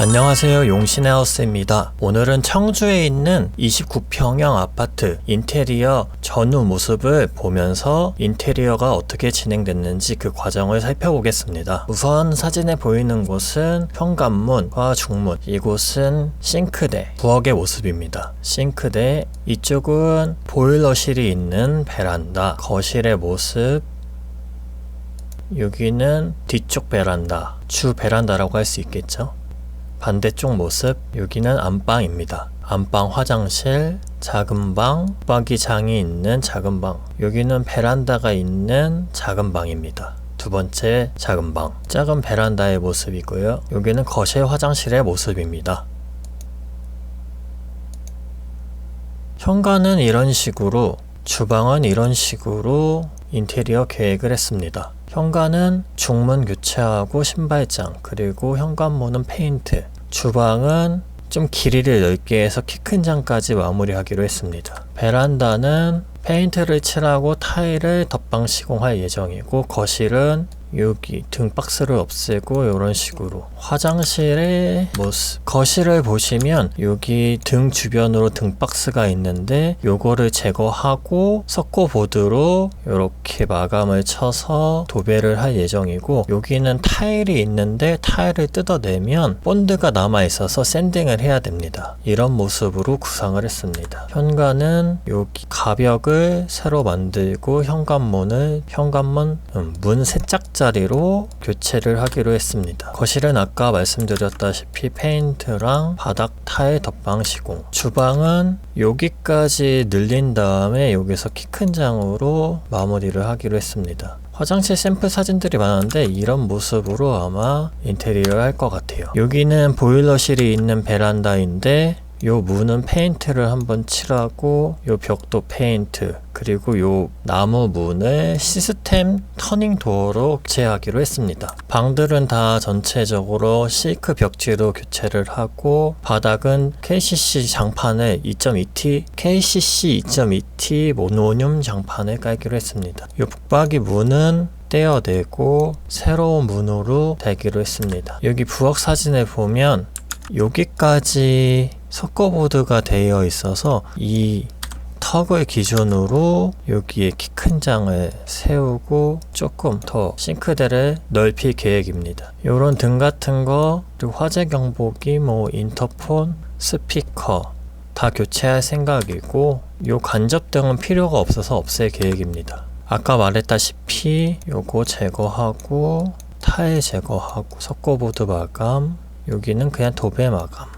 안녕하세요. 용신의 하우스입니다. 오늘은 청주에 있는 29평형 아파트 인테리어 전후 모습을 보면서 인테리어가 어떻게 진행됐는지 그 과정을 살펴보겠습니다. 우선 사진에 보이는 곳은 현관문과 중문 이곳은 싱크대 부엌의 모습입니다. 싱크대 이쪽은 보일러실이 있는 베란다 거실의 모습 여기는 뒤쪽 베란다 주 베란다라고 할 수 있겠죠 반대쪽 모습 여기는 안방입니다. 안방 화장실, 작은 방, 붙박이장이 있는 작은 방. 여기는 베란다가 있는 작은 방입니다. 두 번째 작은 방. 작은 베란다의 모습이고요. 여기는 거실 화장실의 모습입니다. 현관은 이런 식으로, 주방은 이런 식으로 인테리어 계획을 했습니다. 현관은 중문 교체하고 신발장, 그리고 현관문은 페인트, 주방은 좀 길이를 넓게 해서 키 큰 장까지 마무리하기로 했습니다. 베란다는 페인트를 칠하고 타일을 덧방 시공할 예정이고 거실은 여기 등 박스를 없애고 이런 식으로 화장실의 모습 거실을 보시면 여기 등 주변으로 등 박스가 있는데 요거를 제거하고 석고 보드로 이렇게 마감을 쳐서 도배를 할 예정이고 여기는 타일이 있는데 타일을 뜯어내면 본드가 남아 있어서 샌딩을 해야 됩니다. 이런 모습으로 구상을 했습니다. 현관은 여기 가벽을 새로 만들고 현관문을 현관문 음, 문 세짝 자리로 교체를 하기로 했습니다. 거실은 아까 말씀드렸다시피 페인트랑 바닥 타일 덧방 시공. 주방은 여기까지 늘린 다음에 여기서 키 큰 장으로 마무리를 하기로 했습니다. 화장실 샘플 사진들이 많은데 이런 모습으로 아마 인테리어를 할 것 같아요. 여기는 보일러실이 있는 베란다인데 요 문은 페인트를 한번 칠하고 요 벽도 페인트 그리고 요 나무 문을 시스템 터닝 도어로 교체하기로 했습니다. 방들은 다 전체적으로 실크 벽지로 교체를 하고 바닥은 KCC 장판을 2.2T KCC 2.2T 모노늄 장판을 깔기로 했습니다. 요 북박이 문은 떼어내고 새로운 문으로 대기로 했습니다. 여기 부엌 사진을 보면 여기까지 석고보드가 되어 있어서 이 턱을 기준으로 여기에 키 큰 장을 세우고 조금 더 싱크대를 넓힐 계획입니다. 이런 등 같은 거 그리고 화재 경보기 뭐 인터폰 스피커 다 교체할 생각이고 요 간접등은 필요가 없어서 없앨 계획입니다. 아까 말했다시피 요거 제거하고 타일 제거하고 석고보드 마감 여기는 그냥 도배 마감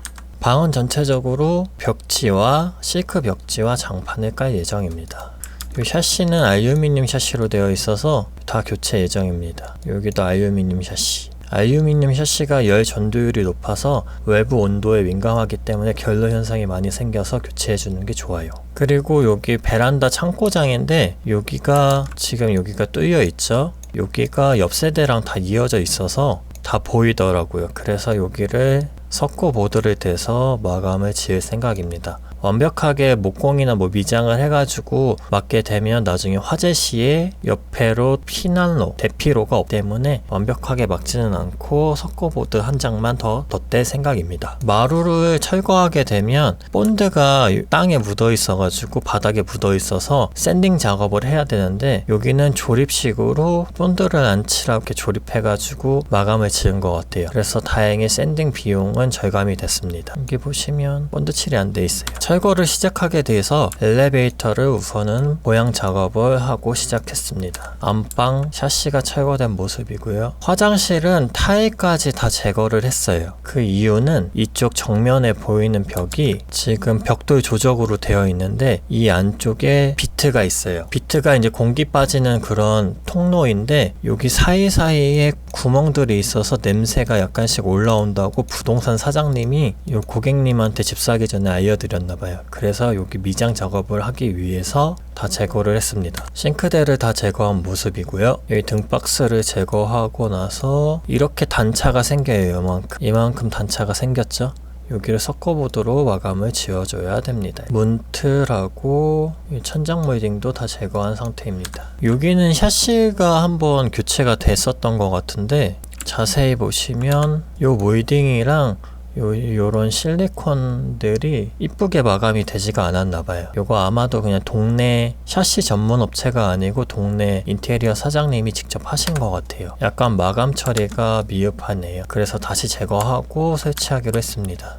방은 전체적으로 벽지와 실크 벽지와 장판을 깔 예정입니다. 이 샤시는 알루미늄 샤시로 되어 있어서 다 교체 예정입니다. 여기도 알루미늄 샤시. 알루미늄 샤시가 열 전도율이 높아서 외부 온도에 민감하기 때문에 결로 현상이 많이 생겨서 교체해 주는 게 좋아요. 그리고 여기 베란다 창고장인데 여기가 지금 여기가 뚫려 있죠. 여기가 옆 세대랑 다 이어져 있어서 다 보이더라고요. 그래서 여기를 석고 보드를 대서 마감을 지을 생각입니다. 완벽하게 목공이나 뭐 미장을 해가지고 맞게 되면 나중에 화재 시에 옆에로 피난로, 대피로가 없기 때문에 완벽하게 막지는 않고 석고보드 한 장만 더 덧댈 생각입니다. 마루를 철거하게 되면 본드가 땅에 묻어 있어가지고 바닥에 묻어 있어서 샌딩 작업을 해야 되는데 여기는 조립식으로 본드를 안 칠하고 이렇게 조립해가지고 마감을 지은 것 같아요. 그래서 다행히 샌딩 비용은 절감이 됐습니다. 여기 보시면 본드 칠이 안 돼 있어요. 철거를 시작하게 돼서 엘리베이터를 우선은 모양 작업을 하고 시작했습니다. 안방 샤시가 철거된 모습이고요. 화장실은 타일까지 다 제거를 했어요. 그 이유는 이쪽 정면에 보이는 벽이 지금 벽돌 조적으로 되어 있는데 이 안쪽에 비트가 있어요. 비트가 이제 공기 빠지는 그런 통로인데 여기 사이사이에 구멍들이 있어서 냄새가 약간씩 올라온다고 부동산 사장님이 이 고객님한테 집 사기 전에 알려드렸나 봐요. 그래서 여기 미장 작업을 하기 위해서 다 제거를 했습니다. 싱크대를 다 제거한 모습이고요. 여기 등박스를 제거하고 나서 이렇게 단차가 생겨요. 이만큼. 이만큼 단차가 생겼죠. 여기를 섞어보도록 마감을 지어줘야 됩니다. 문틀하고 천장 몰딩도 다 제거한 상태입니다. 여기는 샤시가 한번 교체가 됐었던 것 같은데 자세히 보시면 이 몰딩이랑 요, 요런 실리콘들이 이쁘게 마감이 되지가 않았나 봐요. 요거 아마도 그냥 동네 샤시 전문 업체가 아니고 동네 인테리어 사장님이 직접 하신 것 같아요. 약간 마감 처리가 미흡하네요. 그래서 다시 제거하고 설치하기로 했습니다.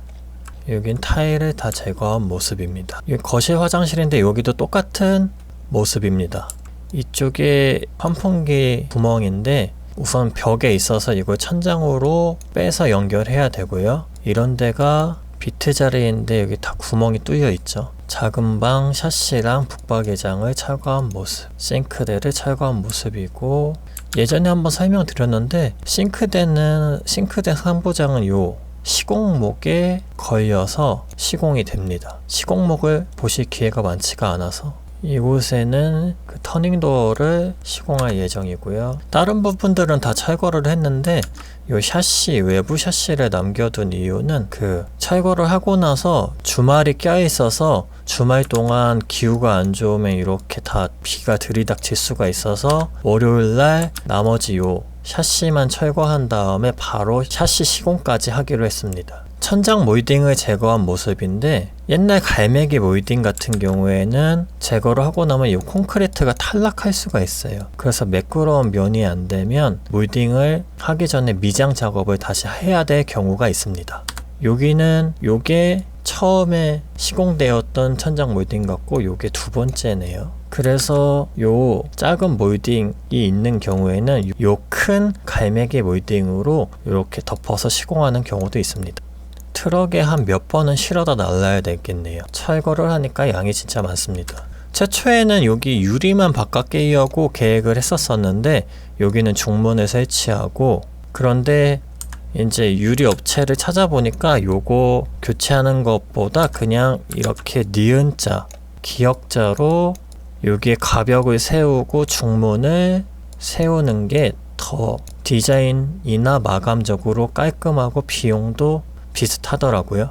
여긴 타일을 다 제거한 모습입니다. 여기 거실 화장실인데 여기도 똑같은 모습입니다. 이쪽에 환풍기 구멍인데 우선 벽에 있어서 이걸 천장으로 빼서 연결해야 되고요. 이런 데가 비트 자리인데 여기 다 구멍이 뚫려 있죠. 작은 방 샤시랑 북박이장을 철거한 모습, 싱크대를 철거한 모습이고 예전에 한번 설명드렸는데 싱크대는 싱크대 상부장은 요 시공목에 걸려서 시공이 됩니다. 시공목을 보실 기회가 많지가 않아서 이곳에는 그 터닝도어를 시공할 예정이고요. 다른 부분들은 다 철거를 했는데 요 샤시 외부 샤시를 남겨둔 이유는 그 철거를 하고 나서 주말이 껴 있어서 주말 동안 기후가 안 좋으면 이렇게 다 비가 들이닥칠 수가 있어서 월요일 날 나머지 요 샤시만 철거한 다음에 바로 샤시 시공까지 하기로 했습니다. 천장 몰딩을 제거한 모습인데 옛날 갈매기 몰딩 같은 경우에는 제거를 하고 나면 이 콘크리트가 탈락할 수가 있어요. 그래서 매끄러운 면이 안 되면 몰딩을 하기 전에 미장 작업을 다시 해야 될 경우가 있습니다. 여기는 요게 처음에 시공되었던 천장 몰딩 같고 요게 두 번째네요. 그래서 요 작은 몰딩이 있는 경우에는 요 큰 갈매기 몰딩으로 이렇게 덮어서 시공하는 경우도 있습니다. 트럭에 한 몇 번은 실어다 날라야 되겠네요. 철거를 하니까 양이 진짜 많습니다. 최초에는 여기 유리만 바깥에 이어고 계획을 했었었는데 여기는 중문을 설치하고 그런데 이제 유리 업체를 찾아보니까 요거 교체하는 것보다 그냥 이렇게 니은 자 기역자로 여기에 가벽을 세우고 중문을 세우는 게 더 디자인이나 마감적으로 깔끔하고 비용도 비슷하더라고요.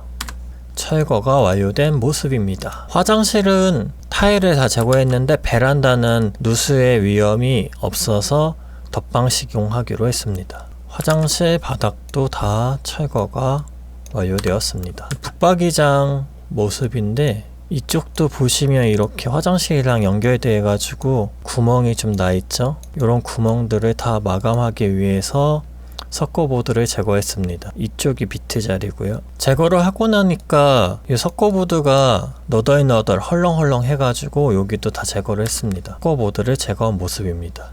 철거가 완료된 모습입니다. 화장실은 타일을 다 제거했는데 베란다는 누수의 위험이 없어서 덧방 식용하기로 했습니다. 화장실 바닥도 다 철거가 완료되었습니다. 북박이장 모습인데 이쪽도 보시면 이렇게 화장실이랑 연결되어 가지고 구멍이 좀 나 있죠 이런 구멍들을 다 마감하기 위해서 석고보드를 제거했습니다. 이쪽이 비트 자리고요. 제거를 하고 나니까 이 석고보드가 너덜너덜 헐렁헐렁 해가지고 여기도 다 제거를 했습니다. 석고보드를 제거한 모습입니다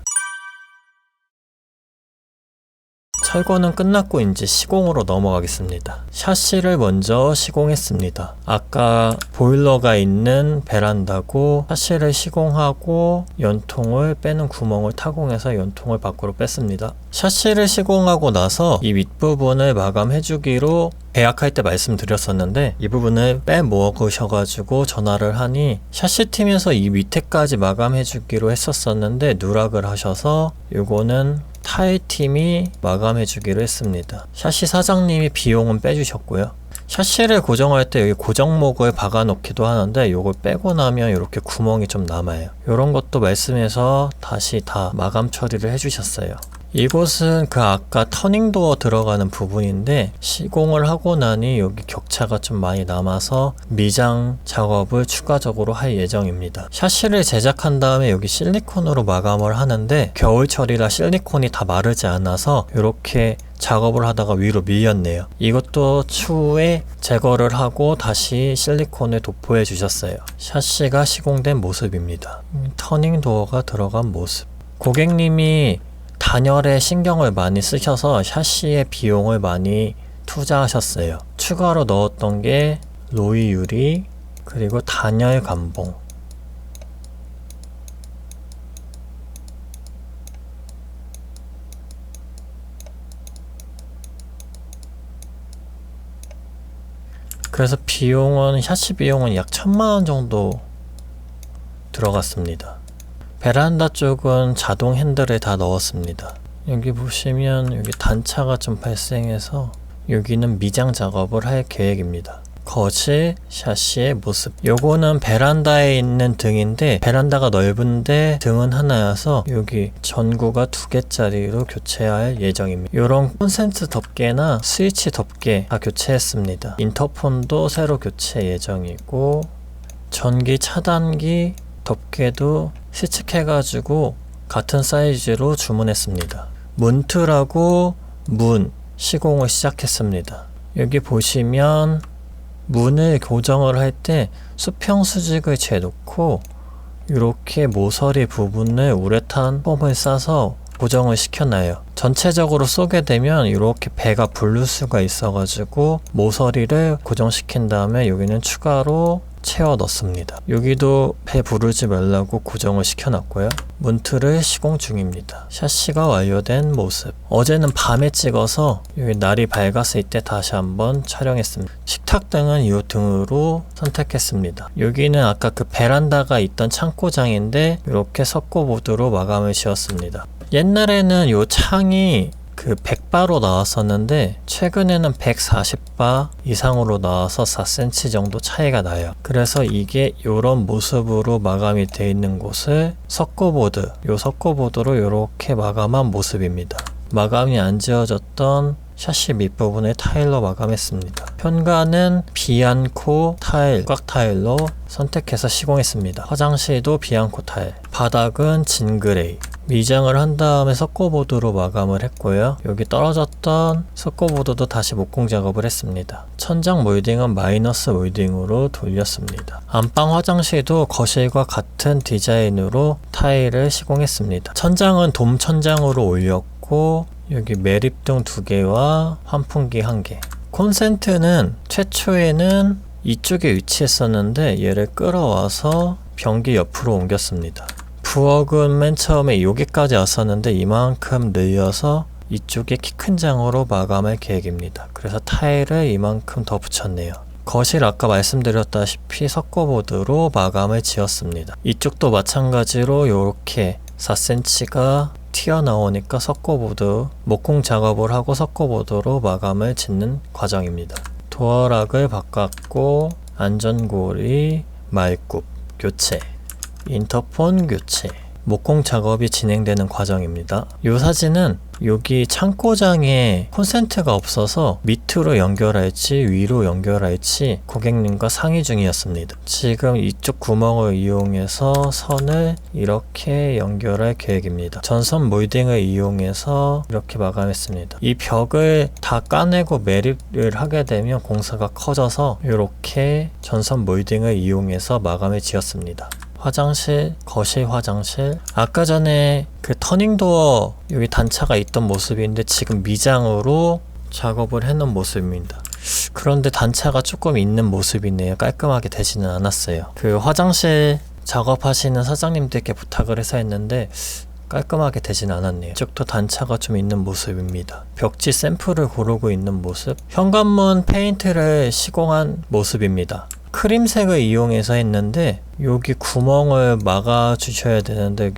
철거는 끝났고 이제 시공으로 넘어가겠습니다. 샤시를 먼저 시공했습니다. 아까 보일러가 있는 베란다고 샤시를 시공하고 연통을 빼는 구멍을 타공해서 연통을 밖으로 뺐습니다. 샤시를 시공하고 나서 이 윗부분을 마감해주기로 계약할 때 말씀드렸었는데 이 부분을 빼먹으셔가지고 전화를 하니 샤시 팀에서 이 밑에까지 마감해주기로 했었었는데 누락을 하셔서 이거는 타일팀이 마감해 주기로 했습니다. 샤시 사장님이 비용은 빼주셨고요. 샤시를 고정할 때 여기 고정목을 박아 놓기도 하는데 이걸 빼고 나면 이렇게 구멍이 좀 남아요. 이런 것도 말씀해서 다시 다 마감 처리를 해주셨어요. 이곳은 그 아까 터닝도어 들어가는 부분인데 시공을 하고 나니 여기 격차가 좀 많이 남아서 미장 작업을 추가적으로 할 예정입니다. 샤시를 제작한 다음에 여기 실리콘으로 마감을 하는데 겨울철이라 실리콘이 다 마르지 않아서 이렇게 작업을 하다가 위로 밀렸네요. 이것도 추후에 제거를 하고 다시 실리콘을 도포해 주셨어요. 샤시가 시공된 모습입니다. 음, 터닝 도어가 들어간 모습. 고객님이 단열에 신경을 많이 쓰셔서 샤시의 비용을 많이 투자하셨어요. 추가로 넣었던 게 로이 유리 그리고 단열 감봉 그래서 비용은 샤시 비용은 약 천만 원 정도 들어갔습니다. 베란다 쪽은 자동 핸들을 다 넣었습니다. 여기 보시면 여기 단차가 좀 발생해서 여기는 미장 작업을 할 계획입니다. 거실 샤시의 모습. 요거는 베란다에 있는 등인데 베란다가 넓은데 등은 하나여서 여기 전구가 두 개짜리로 교체할 예정입니다. 요런 콘센트 덮개나 스위치 덮개 다 교체했습니다. 인터폰도 새로 교체 예정이고 전기 차단기 덮개도 시측해가지고 같은 사이즈로 주문했습니다. 문틀하고 문 시공을 시작했습니다. 여기 보시면 문을 고정을 할 때 수평 수직을 재놓고 이렇게 모서리 부분을 우레탄 폼을 싸서 고정을 시켜놔요. 전체적으로 쏘게 되면 이렇게 배가 부를 수가 있어가지고 모서리를 고정시킨 다음에 여기는 추가로 채워 넣습니다. 여기도 배 부르지 말라고 고정을 시켜놨고요. 문틀을 시공 중입니다. 샤시가 완료된 모습. 어제는 밤에 찍어서 여기 날이 밝았을 때 다시 한번 촬영했습니다. 식탁등은 이 등으로 선택했습니다. 여기는 아까 그 베란다가 있던 창고장인데 이렇게 석고보드로 마감을 지었습니다. 옛날에는 이 창이 그 100바로 나왔었는데 최근에는 140바 이상으로 나와서 4cm 정도 차이가 나요. 그래서 이게 이런 모습으로 마감이 되어 있는 곳을 석고보드, 요 석고보드로 이렇게 마감한 모습입니다. 마감이 안 지어졌던 샤시 밑부분에 타일로 마감했습니다. 현관은 비안코 타일, 꽉 타일로 선택해서 시공했습니다. 화장실도 비안코 타일, 바닥은 진그레이, 미장을 한 다음에 석고보드로 마감을 했고요. 여기 떨어졌던 석고보드도 다시 목공 작업을 했습니다. 천장 몰딩은 마이너스 몰딩으로 돌렸습니다. 안방 화장실도 거실과 같은 디자인으로 타일을 시공했습니다. 천장은 돔 천장으로 올렸고 여기 매립등 두 개와 환풍기 한 개. 콘센트는 최초에는 이쪽에 위치했었는데 얘를 끌어와서 변기 옆으로 옮겼습니다. 부엌은 맨 처음에 여기까지 왔었는데 이만큼 늘려서 이쪽에 키 큰 장으로 마감할 계획입니다. 그래서 타일을 이만큼 더 붙였네요. 거실 아까 말씀드렸다시피 석고보드로 마감을 지었습니다. 이쪽도 마찬가지로 이렇게 4cm가 튀어나오니까 석고보드 목공 작업을 하고 석고보드로 마감을 짓는 과정입니다. 도어락을 바꿨고 안전고리, 말굽, 교체 인터폰 교체 목공 작업이 진행되는 과정입니다. 이 사진은 여기 창고장에 콘센트가 없어서 밑으로 연결할지 위로 연결할지 고객님과 상의 중이었습니다. 지금 이쪽 구멍을 이용해서 선을 이렇게 연결할 계획입니다. 전선 몰딩을 이용해서 이렇게 마감했습니다. 이 벽을 다 까내고 매립을 하게 되면 공사가 커져서 이렇게 전선 몰딩을 이용해서 마감을 지었습니다. 화장실, 거실 화장실. 아까 전에 그 터닝도어 여기 단차가 있던 모습인데 지금 미장으로 작업을 해놓은 모습입니다. 그런데 단차가 조금 있는 모습이네요. 깔끔하게 되지는 않았어요. 그 화장실 작업하시는 사장님들께 부탁을 해서 했는데 깔끔하게 되진 않았네요. 이쪽도 단차가 좀 있는 모습입니다. 벽지 샘플을 고르고 있는 모습. 현관문 페인트를 시공한 모습입니다. 크림색을 이용해서 했는데 여기 구멍을 막아 주셔야 되는데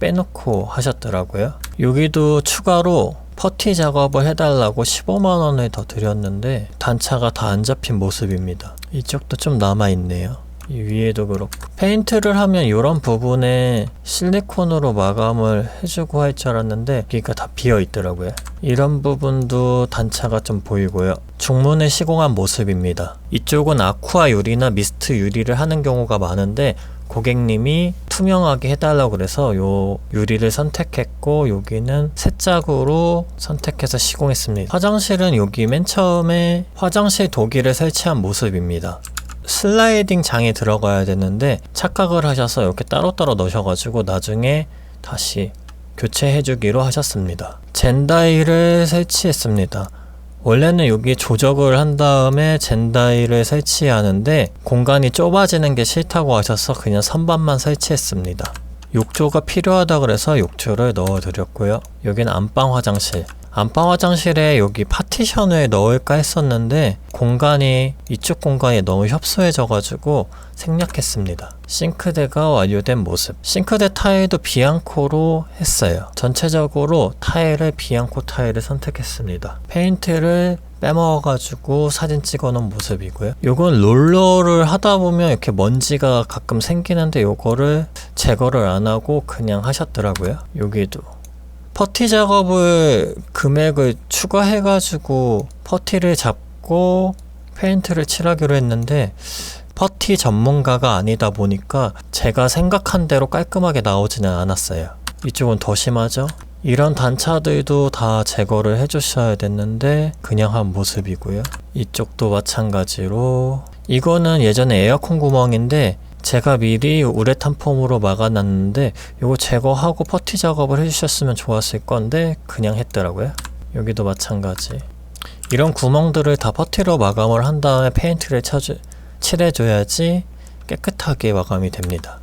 빼놓고 하셨더라고요. 여기도 추가로 퍼티 작업을 해달라고 15만원을 더 드렸는데 단차가 다 안 잡힌 모습입니다. 이쪽도 좀 남아있네요. 이 위에도 그렇고. 페인트를 하면 이런 부분에 실리콘으로 마감을 해주고 할 줄 알았는데 여기가 다 비어 있더라고요. 이런 부분도 단차가 좀 보이고요. 중문을 시공한 모습입니다. 이쪽은 아쿠아 유리나 미스트 유리를 하는 경우가 많은데 고객님이 투명하게 해달라고 그래서 요 유리를 선택했고 여기는 새짝으로 선택해서 시공했습니다. 화장실은 여기 맨 처음에 화장실 도기를 설치한 모습입니다 슬라이딩 장에 들어가야 되는데 착각을 하셔서 이렇게 따로따로 넣으셔가지고 나중에 다시 교체해주기로 하셨습니다. 젠다이를 설치했습니다. 원래는 여기 조적을 한 다음에 젠다이를 설치하는데 공간이 좁아지는 게 싫다고 하셔서 그냥 선반만 설치했습니다. 욕조가 필요하다 그래서 욕조를 넣어 드렸고요. 여기는 안방 화장실. 안방 화장실에 여기 파티션을 넣을까 했었는데 공간이 이쪽 공간이 너무 협소해져가지고 생략했습니다. 싱크대가 완료된 모습. 싱크대 타일도 비앙코로 했어요. 전체적으로 타일을 비앙코 타일을 선택했습니다. 페인트를 빼먹어가지고 사진 찍어놓은 모습이고요. 요건 롤러를 하다 보면 이렇게 먼지가 가끔 생기는데 요거를 제거를 안 하고 그냥 하셨더라고요. 여기도 퍼티 작업을 금액을 추가해가지고 퍼티를 잡고 페인트를 칠하기로 했는데 퍼티 전문가가 아니다 보니까 제가 생각한 대로 깔끔하게 나오지는 않았어요. 이쪽은 더 심하죠? 이런 단차들도 다 제거를 해주셔야 됐는데 그냥 한 모습이고요. 이쪽도 마찬가지로 이거는 예전에 에어컨 구멍인데 제가 미리 우레탄 폼으로 막아놨는데 이거 제거하고 퍼티 작업을 해주셨으면 좋았을 건데 그냥 했더라고요. 여기도 마찬가지. 이런 구멍들을 다 퍼티로 마감을 한 다음에 페인트를 쳐주, 칠해줘야지 깨끗하게 마감이 됩니다.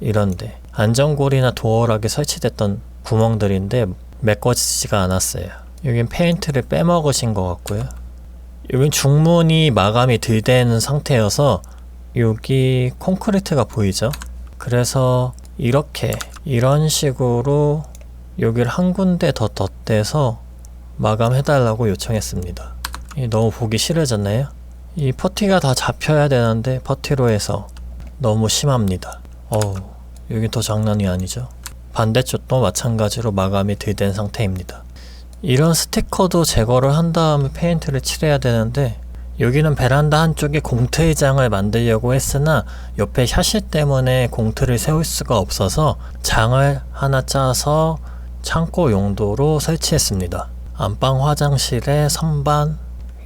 이런데 안전골이나 도어락에 설치됐던 구멍들인데 메꿔지지가 않았어요. 여긴 페인트를 빼먹으신 것 같고요. 여긴 중문이 마감이 덜 되는 상태여서 여기 콘크리트가 보이죠? 그래서 이렇게 이런 식으로 여기를 한 군데 더 덧대서 마감해달라고 요청했습니다. 이 너무 보기 싫어졌나요? 이 퍼티가 다 잡혀야 되는데 퍼티로 해서 너무 심합니다. 어우, 여기 더 장난이 아니죠? 반대쪽도 마찬가지로 마감이 덜된 상태입니다. 이런 스티커도 제거를 한 다음에 페인트를 칠해야 되는데 여기는 베란다 한쪽에 공트의장을 만들려고 했으나 옆에 샤시 때문에 공트를 세울 수가 없어서 장을 하나 짜서 창고 용도로 설치했습니다. 안방 화장실에 선반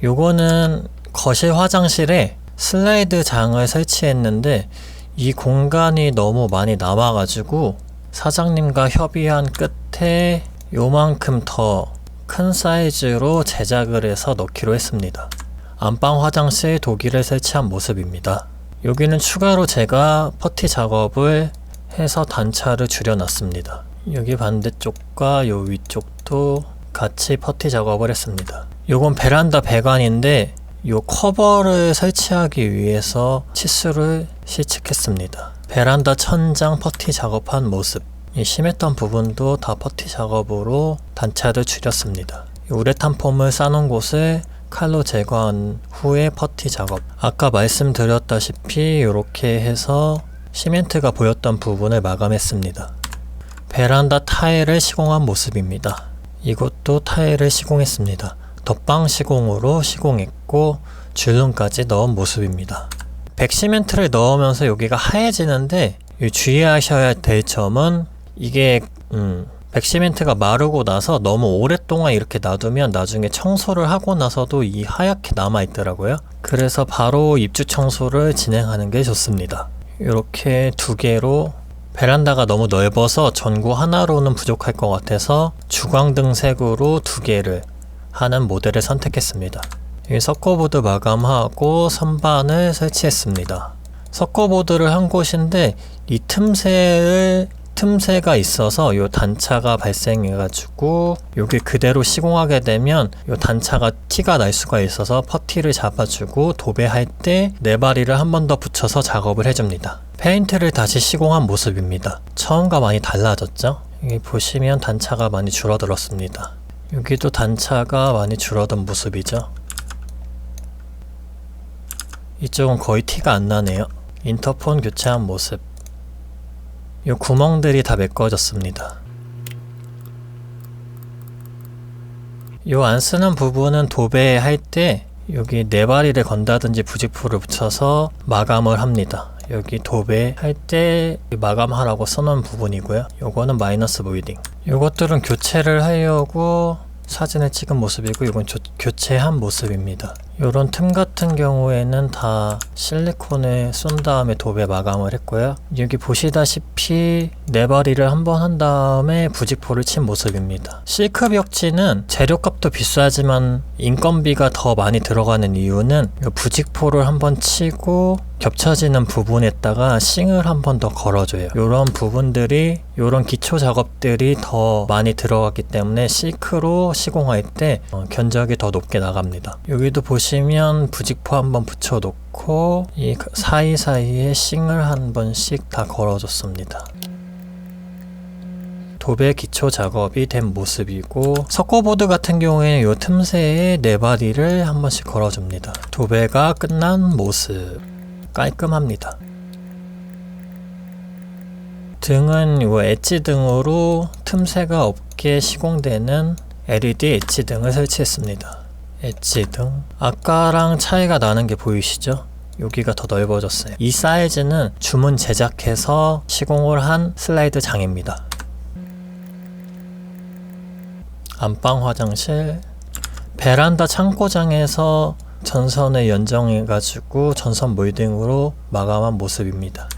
요거는 거실 화장실에 슬라이드 장을 설치했는데 이 공간이 너무 많이 남아가지고 사장님과 협의한 끝에 요만큼 더 큰 사이즈로 제작을 해서 넣기로 했습니다. 안방 화장실 도기를 설치한 모습입니다. 여기는 추가로 제가 퍼티 작업을 해서 단차를 줄여놨습니다. 여기 반대쪽과 요 위쪽도 같이 퍼티 작업을 했습니다. 요건 베란다 배관인데 요 커버를 설치하기 위해서 치수를 시측했습니다. 베란다 천장 퍼티 작업한 모습. 이 심했던 부분도 다 퍼티 작업으로 단차를 줄였습니다. 우레탄 폼을 싸놓은 곳을 칼로 제거한 후에 퍼티 작업. 아까 말씀드렸다시피 이렇게 해서 시멘트가 보였던 부분을 마감했습니다. 베란다 타일을 시공한 모습입니다. 이것도 타일을 시공했습니다. 덧방 시공으로 시공했고 줄눈까지 넣은 모습입니다. 백시멘트를 넣으면서 여기가 하얘지는데 주의하셔야 될 점은 이게 음, 백시멘트가 마르고 나서 너무 오랫동안 이렇게 놔두면 나중에 청소를 하고 나서도 이 하얗게 남아 있더라고요. 그래서 바로 입주 청소를 진행하는 게 좋습니다. 이렇게 두 개로 베란다가 너무 넓어서 전구 하나로는 부족할 것 같아서 주광등 색으로 두 개를 하는 모델을 선택했습니다. 석고보드 마감하고 선반을 설치했습니다. 석고보드를 한 곳인데 이 틈새를 틈새가 있어서 요 단차가 발생해 가지고 여기 그대로 시공하게 되면 요 단차가 티가 날 수가 있어서 퍼티를 잡아주고 도배할 때 네바리를 한 번 더 붙여서 작업을 해줍니다. 페인트를 다시 시공한 모습입니다. 처음과 많이 달라졌죠? 여기 보시면 단차가 많이 줄어들었습니다. 여기도 단차가 많이 줄어든 모습이죠. 이쪽은 거의 티가 안 나네요. 인터폰 교체한 모습. 이 구멍들이 다 메꿔졌습니다. 이 안 쓰는 부분은 도배할 때 여기 네바리를 건다든지 부직포를 붙여서 마감을 합니다. 여기 도배할 때 마감하라고 써놓은 부분이고요. 요거는 마이너스 보이딩. 요것들은 교체를 하려고 사진을 찍은 모습이고 이건 조, 교체한 모습입니다. 이런 틈 같은 경우에는 다 실리콘을 쏜 다음에 도배 마감을 했고요. 여기 보시다시피 네바리를 한번 한 다음에 부직포를 친 모습입니다. 실크 벽지는 재료값도 비싸지만 인건비가 더 많이 들어가는 이유는 부직포를 한번 치고 겹쳐지는 부분에다가 싱을 한 번 더 걸어줘요. 이런 부분들이 이런 기초 작업들이 더 많이 들어갔기 때문에 실크로 시공할 때 어, 견적이 더 높게 나갑니다. 여기도 보시면 부직포 한번 붙여놓고 이 사이사이에 싱을 한 번씩 다 걸어줬습니다. 도배 기초 작업이 된 모습이고 석고보드 같은 경우에는 이 틈새에 네 바디를 한 번씩 걸어줍니다. 도배가 끝난 모습 깔끔합니다. 등은 이 엣지 등으로 틈새가 없게 시공되는 LED 엣지 등을 설치했습니다. 엣지 등 아까랑 차이가 나는 게 보이시죠? 여기가 더 넓어졌어요. 이 사이즈는 주문 제작해서 시공을 한 슬라이드 장입니다. 안방 화장실 베란다 창고장에서 전선을 연정해가지고 전선 몰딩으로 마감한 모습입니다.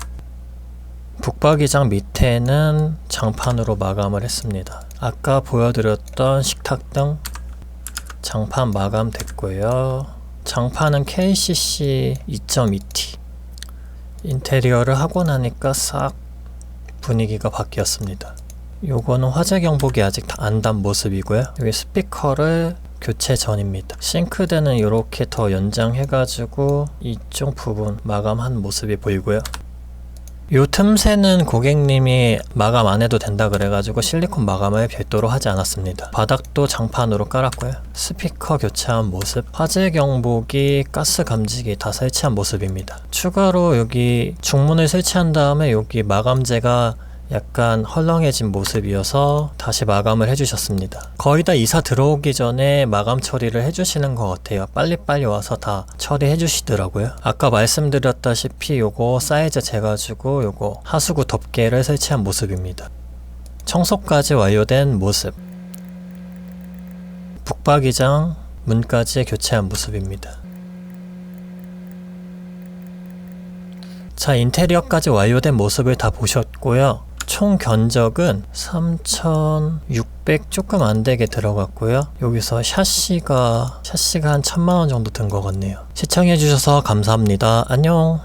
북박이장 밑에는 장판으로 마감을 했습니다. 아까 보여드렸던 식탁 등 장판 마감됐고요. 장판은 KCC 2.2T 인테리어를 하고 나니까 싹 분위기가 바뀌었습니다. 요거는 화재 경보기 아직 안 단 모습이고요. 여기 스피커를 교체 전입니다. 싱크대는 이렇게 더 연장해가지고 이쪽 부분 마감한 모습이 보이고요. 요 틈새는 고객님이 마감 안 해도 된다 그래가지고 실리콘 마감을 별도로 하지 않았습니다. 바닥도 장판으로 깔았고요. 스피커 교체한 모습, 화재 경보기, 가스 감지기 다 설치한 모습입니다. 추가로 여기 중문을 설치한 다음에 여기 마감재가 약간 헐렁해진 모습이어서 다시 마감을 해주셨습니다. 거의 다 이사 들어오기 전에 마감 처리를 해주시는 것 같아요. 빨리빨리 와서 다 처리해 주시더라고요. 아까 말씀드렸다시피 요거 사이즈 재가지고 요거 하수구 덮개를 설치한 모습입니다. 청소까지 완료된 모습. 북박이장 문까지 교체한 모습입니다. 자, 인테리어까지 완료된 모습을 다 보셨고요. 총 견적은 3,600 조금 안 되게 들어갔고요. 여기서 샤시가 샤시가 한 천만 원 정도 든 것 같네요. 시청해 주셔서 감사합니다. 안녕.